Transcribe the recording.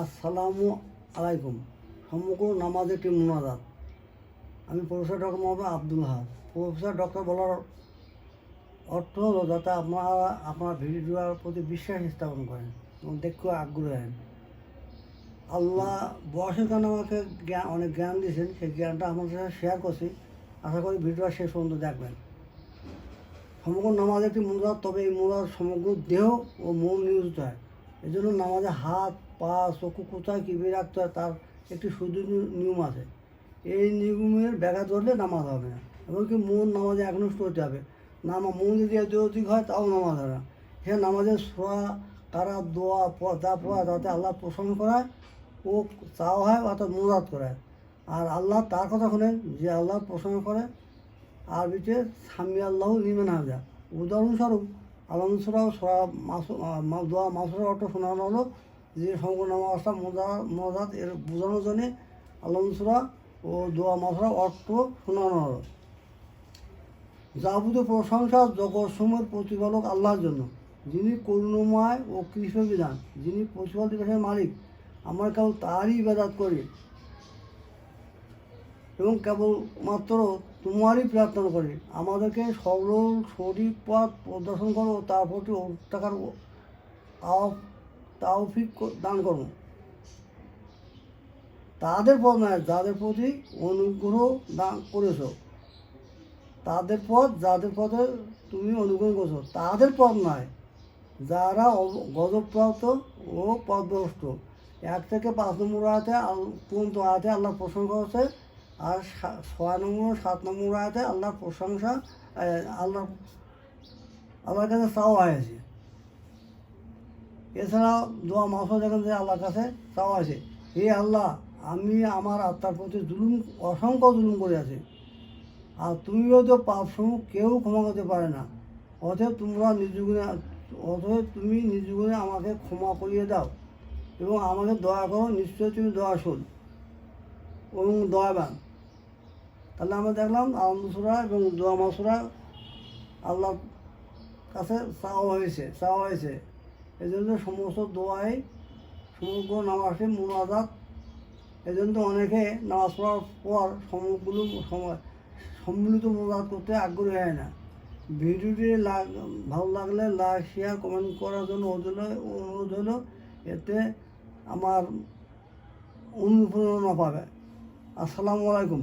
আসসালামু আলাইকুম। সমগ্র নামাজ একটি মোনাজাত। আমি প্রফেসর ডক্টর মোহাম্মদ আব্দুল হাস প্রফেসর ডক্টর বলার অর্থ হলো যাতে আপনারা আপনার ভিডিওর প্রতি বিশ্বাস স্থাপন করেন এবং দেখতে আগ্রহ হেন। আল্লাহ বয়সের কারণে আমাকে জ্ঞান, অনেক জ্ঞান দিয়েছেন সেই জ্ঞানটা আপনার সাথে শেয়ার করছি আশা করি ভিডিওটা শেষ পর্যন্ত দেখবেন। সমগ্র নামাজ একটি মোনাজাত, তবে এই মোনাজাত সমগ্র দেহ ও মন নিয়োজিত হয়। এই জন্য নামাজে হাত, পা, চক্ষু কোথায় কীভাবে রাখতে হয় তার একটি শুধু নিয়ম আছে। এই নিয়মের ব্যাঘাত ধরলে নামাজ হবে না। এমনকি মন নামাজে একনিষ্ঠ হতে হবে। নামা মন যদি অধিক হয়, তাও নামাজ হবে না। সে নামাজের সোয়া, কারা দোয়া যা পড়া, তাতে আল্লাহ প্রসন্ন করায়, ও চাওয়া হয়, অর্থাৎ মুরাদ করায়। আর আল্লাহ তার কথা শোনেন, যে আল্লাহ প্রসন্ন করে আরবিতে সামি আল্লাহ লিমেন হাজা উদাহরণস্বরূপ আলমসরাও সরা মাসু দোয়া মাসুরের অর্থ শোনানো হলো, যে সমগ্র নামাজটা মোজা মোজাদ এর বোঝানোর জন্যে আলমসরা ও দোয়া মাসুরা অর্থ শোনানো হলো। যাবতীয় প্রশংসা জগৎসমূহের প্রতিপালক আল্লাহর জন্য। যিনি করুণময় ও কৃষ্ণ বিধান, যিনি প্রতিপাল দিবসের মালিক, আমার কেবল তারই ইবাদত করি। এবং কেবলমাত্র তোমারই প্রার্থনা করি। আমাদেরকে সরল সঠিক পথ প্রদর্শন করো, তার প্রতি টাকার তাওফিক দান করো। তাদের পথ নয়, যাদের প্রতি অনুগ্রহ দান করেছ। তাদের পথ, যাদের পথে তুমি অনুগ্রহ করেছ। তাদের পথ নয়, যারা গজবপ্রাপ্ত ও পদভ্রষ্ট। এক থেকে পাঁচ নম্বর আয়াতে পর্যন্ত আয়াতে আল্লাহ প্রশংসা করেছে আর ছয় নম্বর সাত নম্বর আয়াতে আল্লাহর প্রশংসা আল্লাহ আল্লাহর কাছে চাওয়া হয়েছে। এছাড়াও দোয়া মাসও দেখেন যে আল্লাহর কাছে চাওয়া আছে হে আল্লাহ, আমি আমার আত্মার প্রতি জুলুম, অসংখ্য জুলুম করে আছি। আর তুমি হয়তো পাপসমূহ কেউ ক্ষমা করতে পারে না। অতএব তোমরা নিজ গুণে, অতএব তুমি নিজ গুণে আমাকে ক্ষমা করিয়ে দাও এবং আমাকে দয়া করো, নিশ্চয়ই তুমি দয়া দয়াশীল এবং দয়াবান। তাহলে আমরা দেখলাম আলমসুরা এবং দোয়া মাসুরা আল্লাহর কাছে চাওয়া হয়েছে চাওয়া হয়েছে। এই জন্য সমস্ত দোয়াই সমগ্র নামাজে মোনাজাত। এই জন্য অনেকে নামাজ পড়ার পর সমগুলো সম্মিলিত মোনাজাত করতে আগ্রহী হয় না। ভিডিওটি ভালো লাগলে লাইক শেয়ার কমেন্ট করার জন্য অনুরোধ হলো এতে আমার অনুপ্রেরণা পাবে। আসসালামু আলাইকুম।